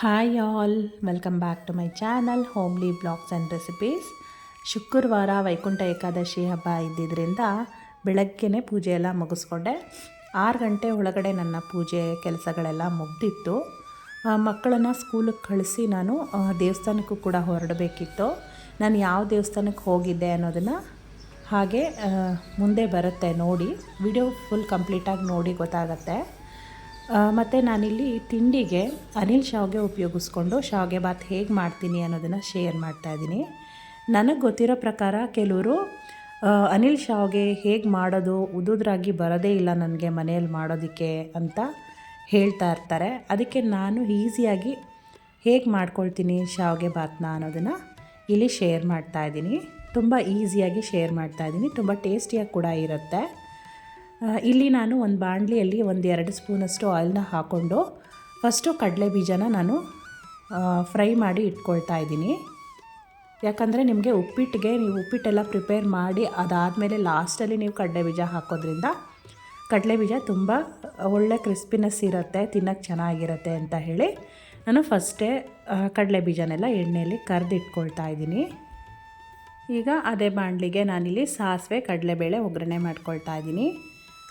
Hi all welcome back to my channel homely blogs and recipes ಶುಕ್ರವಾರ ವೈಕುಂಠ ಏಕಾದಶಿ ಹಬ್ಬ ಇದ್ದಿದ್ದರಿಂದ ಬೆಳಗ್ಗೆನೇ ಪೂಜೆ ಎಲ್ಲ ಮುಗಿಸ್ಕೊಂಡೆ. ಆರು ಗಂಟೆ ಒಳಗಡೆ ನನ್ನ ಪೂಜೆ ಕೆಲಸಗಳೆಲ್ಲ ಮುಗ್ದಿತ್ತು. ಮಕ್ಕಳನ್ನು ಸ್ಕೂಲಿಗೆ ಕಳಿಸಿ ನಾನು ದೇವಸ್ಥಾನಕ್ಕೂ ಕೂಡ ಹೊರಡಬೇಕಿತ್ತು. ನಾನು ಯಾವ ದೇವಸ್ಥಾನಕ್ಕೆ ಹೋಗಿದ್ದೆ ಅನ್ನೋದನ್ನು ಹಾಗೆ ಮುಂದೆ ಬರುತ್ತೆ ನೋಡಿ. ವಿಡಿಯೋ ಫುಲ್ ಕಂಪ್ಲೀಟಾಗಿ ನೋಡಿ ಗೊತ್ತಾಗತ್ತೆ. ಮತ್ತು ನಾನಿಲ್ಲಿ ತಿಂಡಿಗೆ ಅನಿಲ್ ಶಾವ್ಗೆ ಉಪಯೋಗಿಸ್ಕೊಂಡು ಶಾವ್ಗೆ ಬಾತ್ ಹೇಗೆ ಮಾಡ್ತೀನಿ ಅನ್ನೋದನ್ನು ಶೇರ್ ಮಾಡ್ತಾ ಇದ್ದೀನಿ. ನನಗೆ ಗೊತ್ತಿರೋ ಪ್ರಕಾರ ಕೆಲವರು ಅನಿಲ್ ಶಾವ್ಗೆ ಹೇಗೆ ಮಾಡೋದು, ಉದುದ್ರಾಗಿ ಬರೋದೇ ಇಲ್ಲ ನನಗೆ ಮನೆಯಲ್ಲಿ ಮಾಡೋದಕ್ಕೆ ಅಂತ ಹೇಳ್ತಾ ಇರ್ತಾರೆ. ಅದಕ್ಕೆ ನಾನು ಈಸಿಯಾಗಿ ಹೇಗೆ ಮಾಡ್ಕೊಳ್ತೀನಿ ಶಾವ್ಗೆ ಬಾತ್ನ ಅನ್ನೋದನ್ನು ಇಲ್ಲಿ ಶೇರ್ ಮಾಡ್ತಾ ಇದ್ದೀನಿ. ತುಂಬ ಈಸಿಯಾಗಿ ಶೇರ್ ಮಾಡ್ತಾ ಇದ್ದೀನಿ. ತುಂಬ ಟೇಸ್ಟಿಯಾಗಿ ಕೂಡ ಇರುತ್ತೆ. ಇಲ್ಲಿ ನಾನು ಒಂದು ಬಾಣಲಿಯಲ್ಲಿ ಒಂದು ಎರಡು ಸ್ಪೂನಷ್ಟು ಆಯಿಲ್ನ ಹಾಕ್ಕೊಂಡು ಫಸ್ಟು ಕಡಲೆ ಬೀಜನ ನಾನು ಫ್ರೈ ಮಾಡಿ ಇಟ್ಕೊಳ್ತಾ ಇದ್ದೀನಿ. ಯಾಕಂದರೆ ನಿಮಗೆ ಉಪ್ಪಿಟ್ಟಿಗೆ, ನೀವು ಉಪ್ಪಿಟ್ಟೆಲ್ಲ ಪ್ರಿಪೇರ್ ಮಾಡಿ ಅದಾದಮೇಲೆ ಲಾಸ್ಟಲ್ಲಿ ನೀವು ಕಡಲೆ ಬೀಜ ಹಾಕೋದ್ರಿಂದ ಕಡಲೆ ಬೀಜ ತುಂಬ ಒಳ್ಳೆ ಕ್ರಿಸ್ಪಿನೆಸ್ ಇರುತ್ತೆ ತಿನ್ನೋಕ್ಕೆ ಚೆನ್ನಾಗಿರುತ್ತೆ ಅಂತ ಹೇಳಿ ನಾನು ಫಸ್ಟೇ ಕಡಲೆ ಬೀಜನೆಲ್ಲ ಎಣ್ಣೆಯಲ್ಲಿ ಕರೆದಿಟ್ಕೊಳ್ತಾ ಇದ್ದೀನಿ. ಈಗ ಅದೇ ಬಾಣಲಿಗೆ ನಾನಿಲ್ಲಿ ಸಾಸಿವೆ, ಕಡಲೆಬೇಳೆ ಒಗ್ಗರಣೆ ಮಾಡ್ಕೊಳ್ತಾ ಇದ್ದೀನಿ.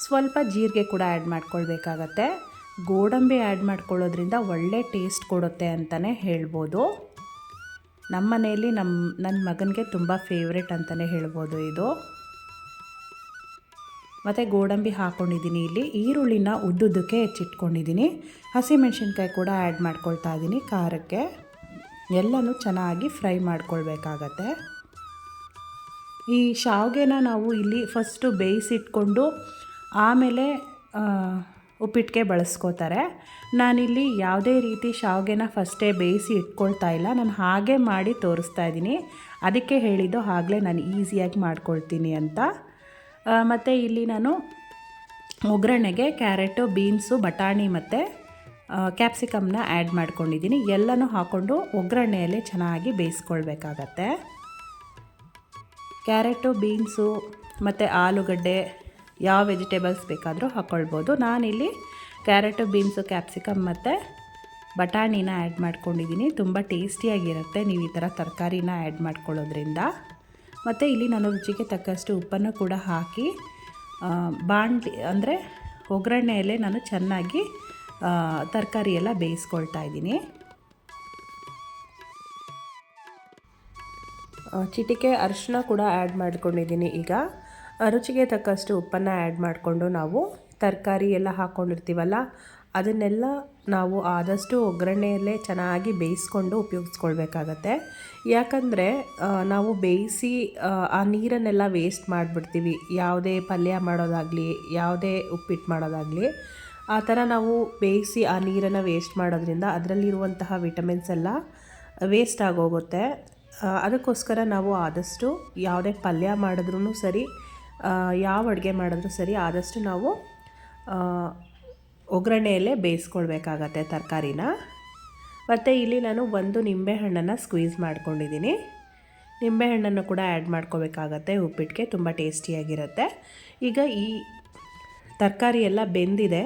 ಸ್ವಲ್ಪ ಜೀರಿಗೆ ಕೂಡ ಆ್ಯಡ್ ಮಾಡ್ಕೊಳ್ಬೇಕಾಗತ್ತೆ. ಗೋಡಂಬಿ ಆ್ಯಡ್ ಮಾಡ್ಕೊಳ್ಳೋದ್ರಿಂದ ಒಳ್ಳೆ ಟೇಸ್ಟ್ ಕೊಡುತ್ತೆ ಅಂತಲೇ ಹೇಳ್ಬೋದು. ನಮ್ಮ ಮನೆಯಲ್ಲಿ ನಮ್ಮ ನನ್ನ ಮಗನಿಗೆ ತುಂಬ ಫೇವ್ರೆಟ್ ಅಂತಲೇ ಹೇಳ್ಬೋದು ಇದು. ಮತ್ತು ಗೋಡಂಬಿ ಹಾಕ್ಕೊಂಡಿದ್ದೀನಿ ಇಲ್ಲಿ. ಈರುಳ್ಳಿನ ಉದ್ದುದ್ದಕ್ಕೆ ಹೆಚ್ಚಿಟ್ಕೊಂಡಿದ್ದೀನಿ. ಹಸಿಮೆಣ್ಸಿನ್ಕಾಯಿ ಕೂಡ ಆ್ಯಡ್ ಮಾಡ್ಕೊಳ್ತಾ ಇದ್ದೀನಿ ಖಾರಕ್ಕೆ. ಎಲ್ಲನೂ ಚೆನ್ನಾಗಿ ಫ್ರೈ ಮಾಡ್ಕೊಳ್ಬೇಕಾಗತ್ತೆ. ಈ ಶಾವ್ಗೆನ ನಾವು ಇಲ್ಲಿ ಫಸ್ಟು ಬೇಯಿಸಿಟ್ಕೊಂಡು ಆಮೇಲೆ ಉಪ್ಪಿಟ್ಟಿಗೆ ಬಳಸ್ಕೋತಾರೆ. ನಾನಿಲ್ಲಿ ಯಾವುದೇ ರೀತಿ ಶಾವಿಗೆನ ಫಸ್ಟೇ ಬೇಯಿಸಿ ಇಟ್ಕೊಳ್ತಾ ಇಲ್ಲ. ನಾನು ಹಾಗೆ ಮಾಡಿ ತೋರಿಸ್ತಾ ಇದ್ದೀನಿ. ಅದಕ್ಕೆ ಹೇಳಿದ್ದು ಆಗಲೇ ನಾನು ಈಸಿಯಾಗಿ ಮಾಡ್ಕೊಳ್ತೀನಿ ಅಂತ. ಮತ್ತು ಇಲ್ಲಿ ನಾನು ಒಗ್ಗರಣೆಗೆ ಕ್ಯಾರೆಟು, ಬೀನ್ಸು, ಬಟಾಣಿ ಮತ್ತು ಕ್ಯಾಪ್ಸಿಕಮ್ನ ಆ್ಯಡ್ ಮಾಡ್ಕೊಂಡಿದ್ದೀನಿ. ಎಲ್ಲನೂ ಹಾಕ್ಕೊಂಡು ಒಗ್ಗರಣೆಯಲ್ಲಿ ಚೆನ್ನಾಗಿ ಬೇಯಿಸ್ಕೊಳ್ಬೇಕಾಗತ್ತೆ. ಕ್ಯಾರೆಟು, ಬೀನ್ಸು ಮತ್ತು ಆಲೂಗಡ್ಡೆ ಯಾವ ವೆಜಿಟೇಬಲ್ಸ್ ಬೇಕಾದರೂ ಹಾಕ್ಕೊಳ್ಬೋದು ನಾನಿಲ್ಲಿ ಕ್ಯಾರೆಟು, ಬೀನ್ಸು, ಕ್ಯಾಪ್ಸಿಕಮ್ ಮತ್ತು ಬಟಾಣಿನ ಆ್ಯಡ್ ಮಾಡ್ಕೊಂಡಿದ್ದೀನಿ. ತುಂಬ ಟೇಸ್ಟಿಯಾಗಿರುತ್ತೆ. ನೀವು ಈ ಥರ ತರಕಾರಿನ ಆ್ಯಡ್ ಮಾಡ್ಕೊಳ್ಳೋದ್ರಿಂದ. ಮತ್ತು ಇಲ್ಲಿ ನಾನು ರುಚಿಗೆ ತಕ್ಕಷ್ಟು ಉಪ್ಪನ್ನು ಕೂಡ ಹಾಕಿ ಬಾಣಲಿ ಅಂದರೆ ಒಗ್ಗರಣೆಯಲ್ಲೇ ನಾನು ಚೆನ್ನಾಗಿ ತರಕಾರಿ ಎಲ್ಲ ಬೇಯಿಸ್ಕೊಳ್ತಾ ಇದ್ದೀನಿ. ಚಿಟಿಕೆ ಅರಿಶಿನ ಕೂಡ ಆ್ಯಡ್ ಮಾಡ್ಕೊಂಡಿದ್ದೀನಿ ಈಗ. ರುಚಿಗೆ ತಕ್ಕಷ್ಟು ಉಪ್ಪನ್ನು ಆ್ಯಡ್ ಮಾಡಿಕೊಂಡು ನಾವು ತರಕಾರಿ ಎಲ್ಲ ಹಾಕ್ಕೊಂಡಿರ್ತೀವಲ್ಲ ಅದನ್ನೆಲ್ಲ ನಾವು ಆದಷ್ಟು ಒಗ್ಗರಣೆಯಲ್ಲೇ ಚೆನ್ನಾಗಿ ಬೇಯಿಸ್ಕೊಂಡು ಉಪಯೋಗಿಸ್ಕೊಳ್ಬೇಕಾಗತ್ತೆ. ಯಾಕಂದರೆ ನಾವು ಬೇಯಿಸಿ ಆ, ನೀರನ್ನೆಲ್ಲ ವೇಸ್ಟ್ ಮಾಡಿಬಿಡ್ತೀವಿ. ಯಾವುದೇ ಪಲ್ಯ ಮಾಡೋದಾಗಲಿ ಯಾವುದೇ ಉಪ್ಪಿಟ್ಟು ಮಾಡೋದಾಗಲಿ ಆ ಥರ ನಾವು ಬೇಯಿಸಿ ಆ ನೀರನ್ನು ವೇಸ್ಟ್ ಮಾಡೋದ್ರಿಂದ ಅದರಲ್ಲಿರುವಂತಹ ವಿಟಮಿನ್ಸ್ ಎಲ್ಲ ವೇಸ್ಟ್ ಆಗೋಗುತ್ತೆ. ಅದಕ್ಕೋಸ್ಕರ ನಾವು ಆದಷ್ಟು ಯಾವುದೇ ಪಲ್ಯ ಮಾಡಿದ್ರೂ ಸರಿ ಯಾವ ಅಡುಗೆ ಮಾಡಿದ್ರೂ ಸರಿ, ಆದಷ್ಟು ನಾವು ಒಗ್ಗರಣೆಯಲ್ಲೇ ಬೇಯಿಸ್ಕೊಳ್ಬೇಕಾಗತ್ತೆ ತರಕಾರಿನ. ಮತ್ತು ಇಲ್ಲಿ ನಾನು ಒಂದು ನಿಂಬೆಹಣ್ಣನ್ನು ಸ್ಕ್ವೀಸ್ ಮಾಡ್ಕೊಂಡಿದ್ದೀನಿ. ನಿಂಬೆಹಣ್ಣನ್ನು ಕೂಡ ಆ್ಯಡ್ ಮಾಡ್ಕೋಬೇಕಾಗತ್ತೆ ಉಪ್ಪಿಟ್ಟಿಗೆ ತುಂಬ ಟೇಸ್ಟಿಯಾಗಿರುತ್ತೆ. ಈಗ ಈ ತರಕಾರಿ ಎಲ್ಲ ಬೆಂದಿದೆ,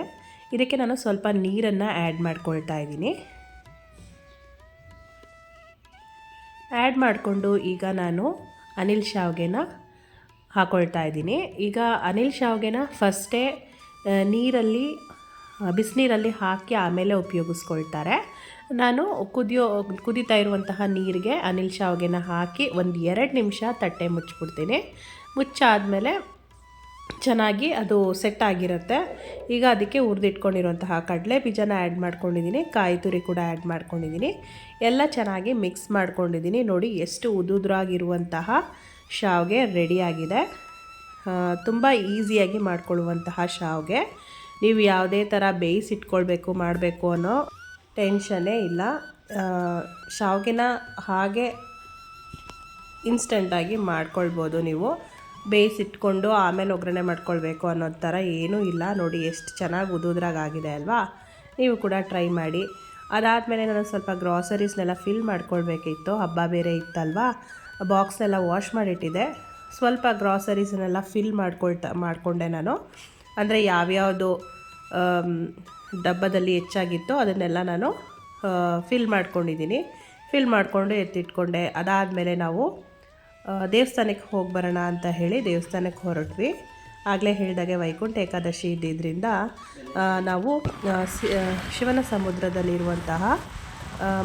ಇದಕ್ಕೆ ನಾನು ಸ್ವಲ್ಪ ನೀರನ್ನು ಆ್ಯಡ್ ಮಾಡ್ಕೊಳ್ತಾ ಇದ್ದೀನಿ. ಆ್ಯಡ್ ಮಾಡಿಕೊಂಡು ಈಗ ನಾನು ಅನಿಲ್ ಶಾವ್ಗೆನ ಹಾಕೊಳ್ತಾ ಇದ್ದೀನಿ. ಈಗ ಅನಿಲ್ ಶಾವ್ಗೆನ ಫಸ್ಟೇ ನೀರಲ್ಲಿ ಬಿಸಿನೀರಲ್ಲಿ ಹಾಕಿ ಆಮೇಲೆ ಉಪಯೋಗಿಸ್ಕೊಳ್ತಾರೆ. ನಾನು ಕುದಿಯೋ, ಕುದೀತಾ ಇರುವಂತಹ ನೀರಿಗೆ ಅನಿಲ್ ಶಾವ್ಗೆನ ಹಾಕಿ ಒಂದು ಎರಡು ನಿಮಿಷ ತಟ್ಟೆ ಮುಚ್ಚಿಬಿಡ್ತೀನಿ. ಮುಚ್ಚಾದಮೇಲೆ ಚೆನ್ನಾಗಿ ಅದು ಸೆಟ್ ಆಗಿರುತ್ತೆ. ಈಗ ಅದಕ್ಕೆ ಹುರಿದಿಟ್ಕೊಂಡಿರುವಂತಹ ಕಡಲೆ ಬೀಜನ ಆ್ಯಡ್ ಮಾಡ್ಕೊಂಡಿದ್ದೀನಿ. ಕಾಯಿ ತುರಿ ಕೂಡ ಆ್ಯಡ್ ಮಾಡ್ಕೊಂಡಿದ್ದೀನಿ. ಎಲ್ಲ ಚೆನ್ನಾಗಿ ಮಿಕ್ಸ್ ಮಾಡ್ಕೊಂಡಿದ್ದೀನಿ. ನೋಡಿ ಎಷ್ಟು ಉದುದ್ರಾಗಿರುವಂತಹ ಶಾವ್ಗೆ ರೆಡಿಯಾಗಿದೆ. ತುಂಬ ಈಸಿಯಾಗಿ ಮಾಡಿಕೊಳ್ಳುವಂತಹ ಶಾವ್ಗೆ ನೀವು ಯಾವುದೇ ಥರ ಬೇಯಿಸಿಟ್ಕೊಳ್ಬೇಕು ಮಾಡಬೇಕು ಅನ್ನೋ ಟೆನ್ಷನ್ನೇ ಇಲ್ಲ. ಶಾವಿಗೆನ ಹಾಗೆ ಇನ್ಸ್ಟಂಟಾಗಿ ಮಾಡ್ಕೊಳ್ಬೋದು ನೀವು. ಬೇಯಿಸಿಟ್ಕೊಂಡು ಆಮೇಲೆ ಒಗ್ಗರಣೆ ಮಾಡ್ಕೊಳ್ಬೇಕು ಅನ್ನೋ ಥರ ಏನೂ ಇಲ್ಲ. ನೋಡಿ, ಎಷ್ಟು ಚೆನ್ನಾಗಿ ಉದುದ್ರಾಗಿದೆ ಅಲ್ವಾ? ನೀವು ಕೂಡ ಟ್ರೈ ಮಾಡಿ. ಅದಾದಮೇಲೆ ನಾನು ಸ್ವಲ್ಪ ಗ್ರಾಸರೀಸ್ನೆಲ್ಲ ಫಿಲ್ ಮಾಡ್ಕೊಳ್ಬೇಕಿತ್ತು, ಹಬ್ಬ ಬೇರೆ ಇತ್ತಲ್ವಾ? ಬಾಕ್ಸ್ನೆಲ್ಲ ವಾಶ್ ಮಾಡಿಟ್ಟಿದ್ದೆ. ಸ್ವಲ್ಪ ಗ್ರಾಸರೀಸ್ನೆಲ್ಲ ಫಿಲ್ ಮಾಡ್ಕೊಳ್ತಾ, ಮಾಡಿಕೊಂಡೆ ನಾನು. ಅಂದರೆ ಯಾವ್ಯಾವುದು ಡಬ್ಬದಲ್ಲಿ ಹೆಚ್ಚಾಗಿತ್ತು ಅದನ್ನೆಲ್ಲ ನಾನು ಫಿಲ್ ಮಾಡ್ಕೊಂಡಿದ್ದೀನಿ. ಫಿಲ್ ಮಾಡಿಕೊಂಡು ಎತ್ತಿಟ್ಕೊಂಡೆ. ಅದಾದಮೇಲೆ ನಾವು ದೇವಸ್ಥಾನಕ್ಕೆ ಹೋಗಿ ಬರೋಣ ಅಂತ ಹೇಳಿ ದೇವಸ್ಥಾನಕ್ಕೆ ಹೊರಟ್ವಿ. ಆಗಲೇ ಹೇಳಿದಾಗೆ ವೈಕುಂಠ ಏಕಾದಶಿ ಇದ್ದಿದ್ದರಿಂದ ನಾವು ಶಿವನ ಸಮುದ್ರದಲ್ಲಿರುವಂತಹ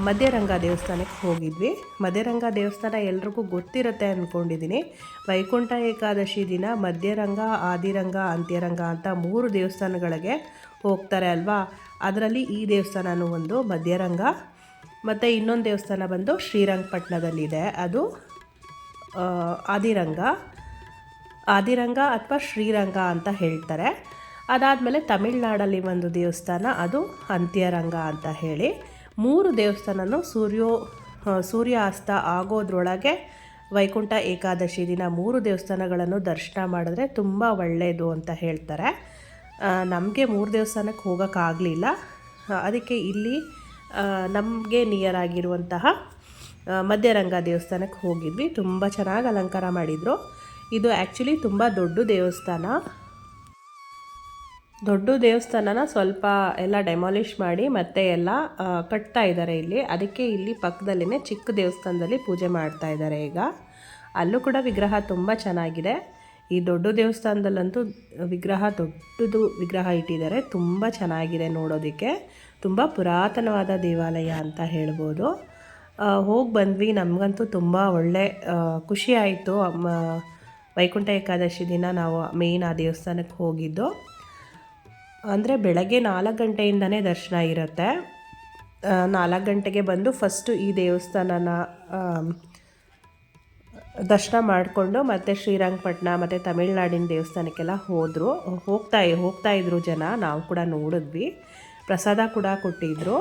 ಮಧ್ಯರಂಗ ದೇವಸ್ಥಾನಕ್ಕೆ ಹೋಗಿದ್ವಿ. ಮಧ್ಯರಂಗ ದೇವಸ್ಥಾನ ಎಲ್ರಿಗೂ ಗೊತ್ತಿರುತ್ತೆ ಅಂದ್ಕೊಂಡಿದ್ದೀನಿ ವೈಕುಂಠ ಏಕಾದಶಿ ದಿನ ಮಧ್ಯರಂಗ, ಆದಿರಂಗ, ಅಂತ್ಯರಂಗ ಅಂತ ಮೂರು ದೇವಸ್ಥಾನಗಳಿಗೆ ಹೋಗ್ತಾರೆ ಅಲ್ವಾ? ಅದರಲ್ಲಿ ಈ ದೇವಸ್ಥಾನವೂ ಒಂದು, ಮಧ್ಯರಂಗ. ಮತ್ತು ಇನ್ನೊಂದು ದೇವಸ್ಥಾನ ಬಂದು ಶ್ರೀರಂಗಪಟ್ಟಣದಲ್ಲಿದೆ ಅದು ಆದಿರಂಗ. ಆದಿರಂಗ ಅಥವಾ ಶ್ರೀರಂಗ ಅಂತ ಹೇಳ್ತಾರೆ. ಅದಾದಮೇಲೆ ತಮಿಳ್ನಾಡಲ್ಲಿ ಒಂದು ದೇವಸ್ಥಾನ, ಅದು ಅಂತ್ಯರಂಗ ಅಂತ ಹೇಳಿ. ಮೂರು ದೇವಸ್ಥಾನನೂ ಸೂರ್ಯೋ ಸೂರ್ಯಾಸ್ತ ಆಗೋದ್ರೊಳಗೆ ವೈಕುಂಠ ಏಕಾದಶಿ ದಿನ ಮೂರು ದೇವಸ್ಥಾನಗಳನ್ನು ದರ್ಶನ ಮಾಡಿದ್ರೆ ತುಂಬ ಒಳ್ಳೆಯದು ಅಂತ ಹೇಳ್ತಾರೆ. ನಮಗೆ ಮೂರು ದೇವಸ್ಥಾನಕ್ಕೆ ಹೋಗೋಕ್ಕಾಗಲಿಲ್ಲ ಅದಕ್ಕೆ ಇಲ್ಲಿ ನಮಗೆ ನಿಯರ್ ಆಗಿರುವಂತಹ ಮಧ್ಯರಂಗ ದೇವಸ್ಥಾನಕ್ಕೆ ಹೋಗಿದ್ವಿ. ತುಂಬ ಚೆನ್ನಾಗಿ ಅಲಂಕಾರ ಮಾಡಿದರು. ಇದು ಆ್ಯಕ್ಚುಲಿ ತುಂಬ ದೊಡ್ಡ ದೇವಸ್ಥಾನ. ದೊಡ್ಡ ದೇವಸ್ಥಾನನ ಸ್ವಲ್ಪ ಎಲ್ಲ ಡೆಮಾಲಿಷ್ ಮಾಡಿ ಮತ್ತೆ ಎಲ್ಲ ಕಟ್ತಾ ಇದ್ದಾರೆ ಇಲ್ಲಿ. ಅದಕ್ಕೆ ಇಲ್ಲಿ ಪಕ್ಕದಲ್ಲೇ ಚಿಕ್ಕ ದೇವಸ್ಥಾನದಲ್ಲಿ ಪೂಜೆ ಮಾಡ್ತಾ ಇದ್ದಾರೆ ಈಗ. ಅಲ್ಲೂ ಕೂಡ ವಿಗ್ರಹ ತುಂಬ ಚೆನ್ನಾಗಿದೆ. ಈ ದೊಡ್ಡ ದೇವಸ್ಥಾನದಲ್ಲಂತೂ ವಿಗ್ರಹ, ದೊಡ್ಡದು ವಿಗ್ರಹ ಇಟ್ಟಿದ್ದಾರೆ. ತುಂಬ ಚೆನ್ನಾಗಿದೆ ನೋಡೋದಕ್ಕೆ. ತುಂಬ ಪುರಾತನವಾದ ದೇವಾಲಯ ಅಂತ ಹೇಳ್ಬೋದು. ಹೋಗಿ ಬಂದ್ವಿ. ನಮಗಂತೂ ತುಂಬ ಒಳ್ಳೆ ಖುಷಿ ಆಯಿತು. ವೈಕುಂಠ ಏಕಾದಶಿ ದಿನ ನಾವು ಮೇಯ್ನ್ ಆ ದೇವಸ್ಥಾನಕ್ಕೆ ಹೋಗಿದ್ದು. ಅಂದರೆ ಬೆಳಗ್ಗೆ ನಾಲ್ಕು ಗಂಟೆಯಿಂದನೇ ದರ್ಶನ ಇರುತ್ತೆ. ನಾಲ್ಕು ಗಂಟೆಗೆ ಬಂದು ಫಸ್ಟು ಈ ದೇವಸ್ಥಾನನ ದರ್ಶನ ಮಾಡಿಕೊಂಡು ಮತ್ತೆ ಶ್ರೀರಂಗಪಟ್ಟಣ ಮತ್ತು ತಮಿಳ್ನಾಡಿನ ದೇವಸ್ಥಾನಕ್ಕೆಲ್ಲ ಹೋದರು. ಹೋಗ್ತಾ ಹೋಗ್ತಾ ಇದ್ರು ಜನ, ನಾವು ಕೂಡ ನೋಡಿದ್ವಿ. ಪ್ರಸಾದ ಕೂಡ ಕೊಟ್ಟಿದ್ದರು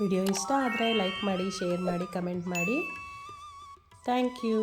ವಿಡಿಯೋ ಇಷ್ಟ ಆದರೆ ಲೈಕ್ ಮಾಡಿ ಶೇರ್ ಮಾಡಿ ಕಮೆಂಟ್ ಮಾಡಿ. Thank you